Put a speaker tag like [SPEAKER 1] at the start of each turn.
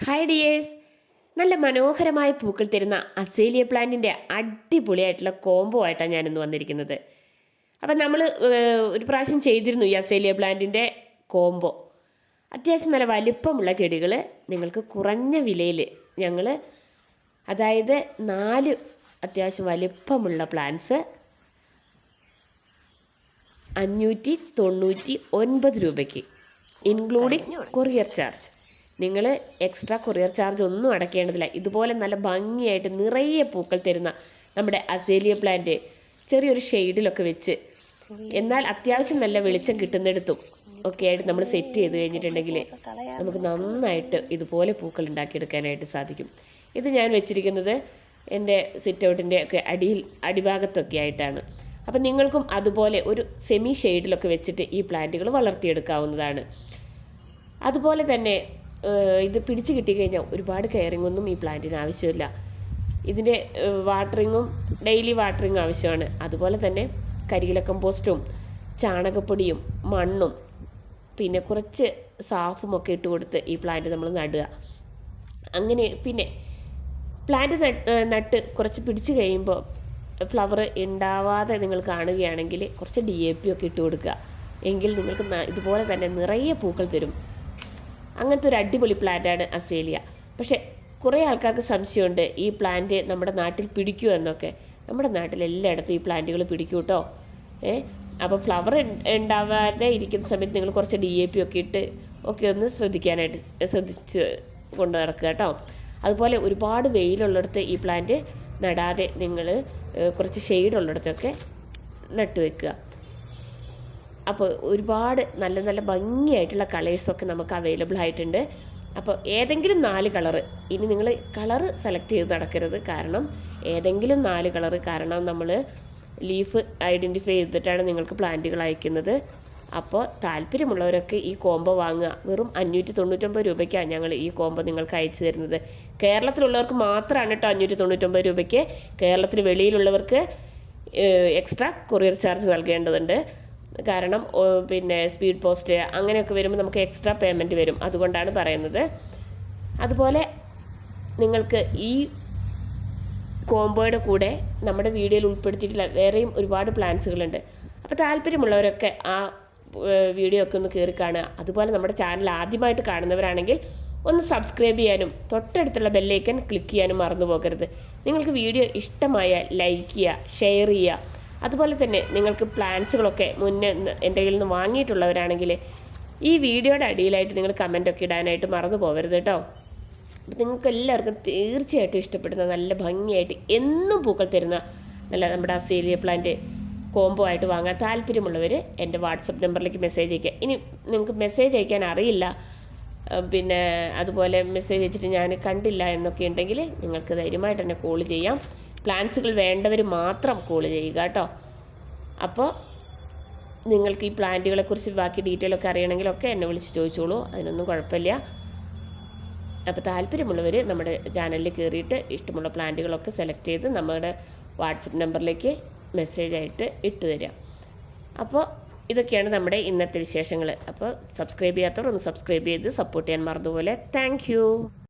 [SPEAKER 1] Hi dears നല്ല മനോഹരമായ പൂക്കൾ തരുന്ന അസേലിയ പ്ലാന്റിന്റെ അടിപൊളിയായിട്ടുള്ള കോംബോ ആയിട്ടാണ് ഞാനിന്ന് വന്നിരിക്കുന്നത്. അപ്പം നമ്മൾ ഒരു പ്രാവശ്യം ചെയ്തിരുന്നു ഈ അസേലിയ പ്ലാന്റിന്റെ കോംബോ അത്യാവശ്യം നല്ല വലിപ്പമുള്ള ചെടികൾ നിങ്ങൾക്ക് കുറഞ്ഞ വിലയിൽ ഞങ്ങൾ അതായത് നാല് അത്യാവശ്യം വലിപ്പമുള്ള പ്ലാന്റ്സ് അഞ്ഞൂറ്റി തൊണ്ണൂറ്റി ഒൻപത് രൂപയ്ക്ക് ഇൻക്ലൂഡിങ് കൊറിയർ ചാർജ് നിങ്ങൾ എക്സ്ട്രാ കൊറിയർ ചാർജ് ഒന്നും അടയ്ക്കേണ്ടതില്ല ഇതുപോലെ നല്ല ഭംഗിയായിട്ട് നിറയെ പൂക്കൾ തരുന്ന നമ്മുടെ അസേലിയ പ്ലാന്റ് ചെറിയൊരു ഷെയ്ഡിലൊക്കെ വെച്ച്. എന്നാൽ അത്യാവശ്യം നല്ല വെളിച്ചം കിട്ടുന്നിടത്തും ഒക്കെ ആയിട്ട് നമ്മൾ സെറ്റ് ചെയ്ത് കഴിഞ്ഞിട്ടുണ്ടെങ്കിൽ നമുക്ക് നന്നായിട്ട് ഇതുപോലെ പൂക്കൾ ഉണ്ടാക്കിയെടുക്കാനായിട്ട് സാധിക്കും. ഇത് ഞാൻ വെച്ചിരിക്കുന്നത് എന്റെ സിറ്റ് ഔട്ടിന്റെ ഒക്കെ അടിയിൽ അടിഭാഗത്തൊക്കെ ആയിട്ടാണ്. അപ്പം നിങ്ങൾക്കും അതുപോലെ ഒരു സെമി ഷെയ്ഡിലൊക്കെ വെച്ചിട്ട് ഈ പ്ലാന്റുകൾ വളർത്തിയെടുക്കാവുന്നതാണ്. അതുപോലെ തന്നെ ഇത് പിടിച്ച് കിട്ടിക്കഴിഞ്ഞാൽ ഒരുപാട് കെയറിംഗ് ഒന്നും ഈ പ്ലാന്റിന് ആവശ്യമില്ല. ഇതിന്റെ വാട്ടറിങ്ങും ഡെയിലി വാട്ടറിങ്ങും ആവശ്യമാണ്. അതുപോലെ തന്നെ കരിയില കമ്പോസ്റ്റും ചാണകപ്പൊടിയും മണ്ണും പിന്നെ കുറച്ച് സാഫും ഒക്കെ ഇട്ട് കൊടുത്ത് ഈ പ്ലാന്റ് നമ്മൾ നടുക. അങ്ങനെ പിന്നെ പ്ലാന്റ് നട്ട് കുറച്ച് പിടിച്ച് കഴിയുമ്പോൾ ഫ്ലവർ ഉണ്ടാവാതെ നിങ്ങൾ കാണുകയാണെങ്കിൽ കുറച്ച് ഡി എ പി ഒക്കെ ഇട്ട് കൊടുക്കുക. എങ്കിൽ നിങ്ങൾക്ക് ഇതുപോലെ തന്നെ നിറയെ പൂക്കൾ തരും. അങ്ങനത്തെ ഒരു അടിപൊളി പ്ലാന്റാണ് അസേലിയ. പക്ഷേ കുറേ ആൾക്കാർക്ക് സംശയമുണ്ട് ഈ പ്ലാന്റ് നമ്മുടെ നാട്ടിൽ പിടിക്കുമോ എന്നൊക്കെ. നമ്മുടെ നാട്ടിൽ എല്ലായിടത്തും ഈ പ്ലാന്റുകൾ പിടിക്കും കേട്ടോ ഏ? അപ്പോൾ ഫ്ലവർ ഉണ്ടാവാതെ ഇരിക്കുന്ന സമയത്ത് നിങ്ങൾ കുറച്ച് ഡി എ പി ഒക്കെ ഇട്ട് ഒക്കെ ഒന്ന് ശ്രദ്ധിക്കാനായിട്ട് ശ്രദ്ധിച്ച് കൊണ്ട് നടക്കുക കേട്ടോ അതുപോലെ ഒരുപാട് വെയിലുള്ളിടത്ത് ഈ പ്ലാന്റ് നടാതെ നിങ്ങൾ കുറച്ച് ഷെയ്ഡ് ഉള്ളിടത്തൊക്കെ നട്ടു വെക്കുക അപ്പോൾ ഒരുപാട് നല്ല നല്ല ഭംഗിയായിട്ടുള്ള കളേഴ്സൊക്കെ നമുക്ക് അവൈലബിൾ ആയിട്ടുണ്ട്. അപ്പോൾ ഏതെങ്കിലും നാല് കളറ് ഇനി നിങ്ങൾ കളറ് സെലക്ട് ചെയ്ത് നടക്കരുത്. കാരണം ഏതെങ്കിലും നാല് കളറ് കാരണം നമ്മൾ ലീഫ് ഐഡന്റിഫൈ ചെയ്തിട്ടാണ് നിങ്ങൾക്ക് പ്ലാന്റുകൾ അയക്കുന്നത്. അപ്പോൾ താല്പര്യമുള്ളവരൊക്കെ ഈ കോംബോ വാങ്ങുക. വെറും അഞ്ഞൂറ്റി തൊണ്ണൂറ്റൊമ്പത് രൂപയ്ക്കാണ് ഞങ്ങൾ ഈ കോംബോ നിങ്ങൾക്ക് അയച്ചു തരുന്നത്. കേരളത്തിലുള്ളവർക്ക് മാത്രമാണ് കേട്ടോ അഞ്ഞൂറ്റി തൊണ്ണൂറ്റൊമ്പത് രൂപയ്ക്ക്. കേരളത്തിന് വെളിയിലുള്ളവർക്ക് എക്സ്ട്രാ കൊറിയർ ചാർജ് നൽകേണ്ടതുണ്ട്. കാരണം പിന്നെ സ്പീഡ് പോസ്റ്റ് അങ്ങനെയൊക്കെ വരുമ്പോൾ നമുക്ക് എക്സ്ട്രാ പേയ്മെന്റ് വരും. അതുകൊണ്ടാണ് പറയുന്നത്. അതുപോലെ നിങ്ങൾക്ക് ഈ കോംബോയുടെ കൂടെ നമ്മുടെ വീഡിയോയിൽ ഉൾപ്പെടുത്തിയിട്ടുള്ള വേറെയും ഒരുപാട് പ്ലാൻസുകളുണ്ട് അപ്പോൾ താല്പര്യമുള്ളവരൊക്കെ ആ വീഡിയോ ഒക്കെ ഒന്ന് കയറി കാണുക. അതുപോലെ നമ്മുടെ ചാനൽ ആദ്യമായിട്ട് കാണുന്നവരാണെങ്കിൽ ഒന്ന് സബ്സ്ക്രൈബ് ചെയ്യാനും തൊട്ടടുത്തുള്ള ബെല്ലൈക്കൻ ക്ലിക്ക് ചെയ്യാനും മറന്നു പോകരുത് നിങ്ങൾക്ക് വീഡിയോ ഇഷ്ടമായ ലൈക്ക് ചെയ്യുക ഷെയർ ചെയ്യുക അതുപോലെ തന്നെ നിങ്ങൾക്ക് പ്ലാൻസുകളൊക്കെ മുന്നേ എന്റെ കയ്യിൽ നിന്ന് വാങ്ങിയിട്ടുള്ളവരാണെങ്കിൽ ഈ വീഡിയോയുടെ അടിയിലായിട്ട് നിങ്ങൾ കമന്റൊക്കെ ഇടാനായിട്ട് മറന്നു പോകരുത് കേട്ടോ. നിങ്ങൾക്ക് എല്ലാവർക്കും തീർച്ചയായിട്ടും ഇഷ്ടപ്പെടുന്ന നല്ല ഭംഗിയായിട്ട് എന്നും പൂക്കൾ തരുന്ന നല്ല നമ്മുടെ അസീലിയ പ്ലാന്റ് കോംബോ ആയിട്ട് വാങ്ങാൻ താല്പര്യമുള്ളവർ എന്റെ വാട്സപ്പ് നമ്പറിലേക്ക് മെസ്സേജ് അയക്കുക ഇനി നിങ്ങൾക്ക് മെസ്സേജ് അയക്കാൻ അറിയില്ല. പിന്നെ അതുപോലെ മെസ്സേജ് അയച്ചിട്ട് ഞാൻ കണ്ടില്ല എന്നൊക്കെ ഉണ്ടെങ്കിൽ നിങ്ങൾക്ക് ധൈര്യമായിട്ട് എന്നെ കോൾ ചെയ്യാം. പ്ലാൻസുകൾ വേണ്ടവർ മാത്രം കോൾ ചെയ്യുക കേട്ടോ. അപ്പോൾ നിങ്ങൾക്ക് ഈ പ്ലാന്റുകളെക്കുറിച്ച് ബാക്കി ഡീറ്റെയിൽ ഒക്കെ അറിയണമെങ്കിലൊക്കെ എന്നെ വിളിച്ച് ചോദിച്ചോളൂ. അതിനൊന്നും കുഴപ്പമില്ല. അപ്പോൾ താല്പര്യമുള്ളവർ നമ്മുടെ ചാനലിൽ കയറിയിട്ട് ഇഷ്ടമുള്ള പ്ലാന്റുകളൊക്കെ സെലക്ട് ചെയ്ത് നമ്മുടെ വാട്സപ്പ് നമ്പറിലേക്ക് മെസ്സേജ് ആയിട്ട് ഇട്ട് തരിക. അപ്പോൾ ഇതൊക്കെയാണ് നമ്മുടെ ഇന്നത്തെ വിശേഷങ്ങൾ. അപ്പോൾ സബ്സ്ക്രൈബ് ചെയ്യാത്തവർ ഒന്ന് സബ്സ്ക്രൈബ് ചെയ്ത് സപ്പോർട്ട് ചെയ്യാൻ മറന്നുപോലെ താങ്ക്